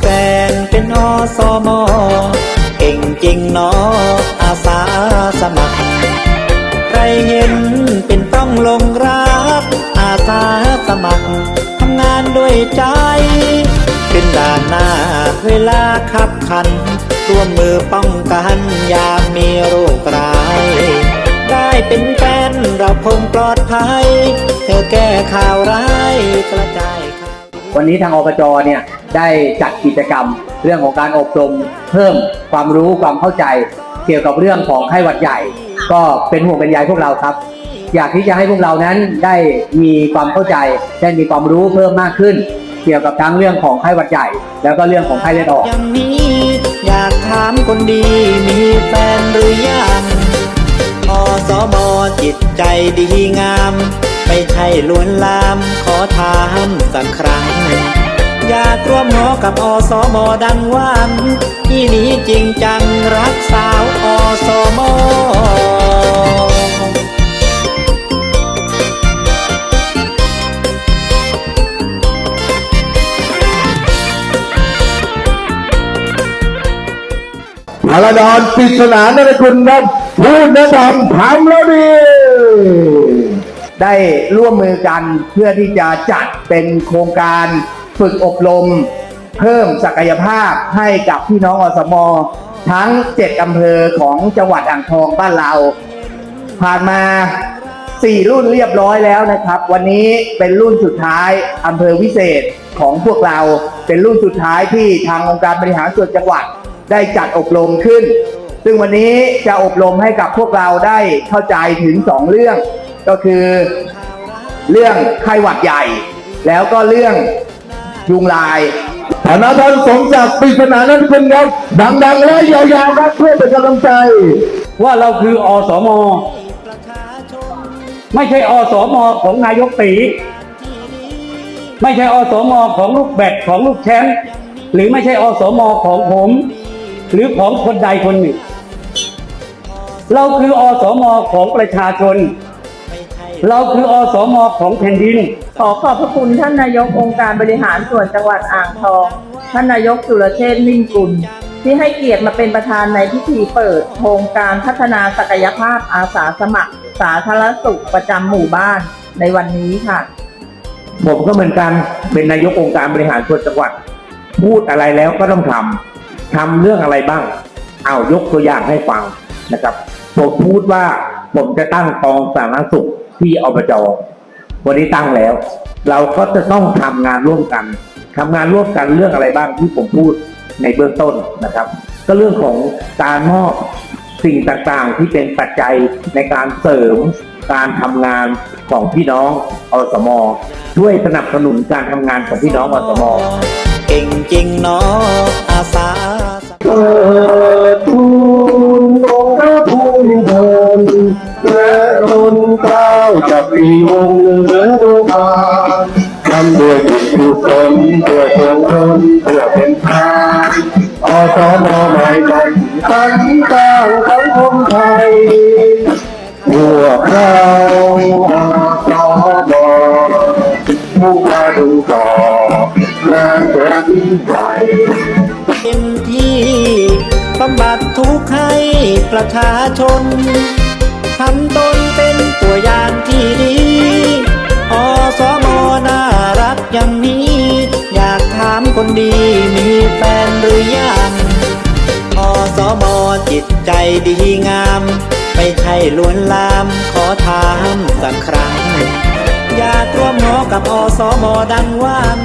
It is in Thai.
แฟนเป็นอสมเก่งจริงนออาสาสมัคร ใครเห็นเป็นต้องลงรัก อาสาสมัครทำงานด้วยใจเป็นด่านหน้าเวลาขับคัน ร่วมมือป้องกันยามมีโรคร้าย ได้เป็นแฟนเราคงปลอดภัย เธอแก้ข่าวร้ายกระจาย วันนี้ทางอบจเนี่ยได้จัดกิจกรรม เรื่องของการอบรมเพิ่มความรู้ความเข้าใจ เกี่ยวกับเรื่องของไข้หวัดใหญ่ ก็เป็นห่วงเป็นใยพวกเราครับ อยากที่จะให้พวกเรานั้นได้มีความเข้าใจได้มีความรู้เพิ่มมากขึ้น เกี่ยวกับทั้งเรื่องของไข้หวัดใหญ่ แล้วก็เรื่องของไข้เลือดออกอย่างนี้อยากถามคนดีมีแฟนหรือยังอสมจิตใจดีงาม ไม่ใช่ลวนลาม ขอถามสักครั้ง อยากร่วมหอกับอสมดังหว่างที่นี้จริงจังรักสาวอสมพาราดอนปริศนานรคุณครับพูดและทำทำแล้วดี ได้ร่วมมือกันเพื่อที่จะจัดเป็นโครงการฝึกอบรม เพิ่มศักยภาพให้กับพี่น้องอสมทั้ง 7อำเภอของจังหวัดอ่างทองบ้านเรา ผ่านมา 4 รุ่นเรียบร้อยแล้วนะครับ วันนี้เป็นรุ่นสุดท้ายอำเภอวิเศษของพวกเราเป็นรุ่นสุดท้ายที่ทางองค์การบริหารส่วนจังหวัดได้จัดอบรมขึ้น ซึ่งวันนี้จะอบรมให้กับพวกเราได้เข้าใจถึง 2 เรื่อง ก็คือเรื่องไข้หวัดใหญ่ แล้วก็เรื่องยุงลายธนาธรสมศักดิ์ปริศนานรคุณครับดังๆและยาวๆครับเพื่อเป็นกำลังใจ ว่าเราคืออสม ไม่ใช่อสมของนายกตี ไม่ใช่อสมของลูกแบดของลูกแชมป์หรือไม่ใช่อสมของผม หรือของคนใดคนหนึ่ง เราคืออสมของประชาชน เราคืออสมของแผ่นดิน ขอขอบพระคุณท่านนายกองค์การบริหารส่วนจังหวัดอ่างทอง ท่านนายกสุรเชษฐ์มิ่งกุล ที่ให้เกียรติมาเป็นประธานในพิธีเปิด โครงการพัฒนาศักยภาพอาสาสมัคร สาธารณสุขประจำหมู่บ้านในวันนี้ค่ะ ผมก็เหมือนกันเป็นนายกองค์การบริหารส่วนจังหวัด พูดอะไรแล้วก็ต้องทำทำเรื่องอะไรบ้าง เอายกตัวอย่างให้ฟังนะครับผมพูดว่าผมจะตั้งกองสาธารณสุข ที่อบจวันนี้ตั้งแล้ว เราก็จะต้องทำงานร่วมกันทำงานร่วมกันเรื่องอะไรบ้างที่ผมพูดในเบื้องต้นนะครับ ก็เรื่องของการมอบสิ่งต่างๆ ที่เป็นปัจจัยในการเสริมการทำงานของพี่น้องอสมช่วยสนับสนุนการทำงานของพี่น้องอสมเก่งจริงเนาะอาสาาจากปีวงเหนือดวงตาทำด้วยจิตกุศลเพื่อเพื่อนทนเพื่อเป็นทานอสมใหม่กันตั้งตั้งสังคมไทยพวกเราอสมมุ่งมาดูต่องานแผ่นดินไหวเต็มที่บำบัดทุกข์ให้ประชาชนทำตนเป็นางที่ดีอสมน่ารักอย่างนี้ อยากถามคนดีมีแฟนหรือยังอสมจิตใจดีงาม ไม่ใช่ลวนลามขอถามสักครั้ง อยากร่วมอกับอสมดังว่าง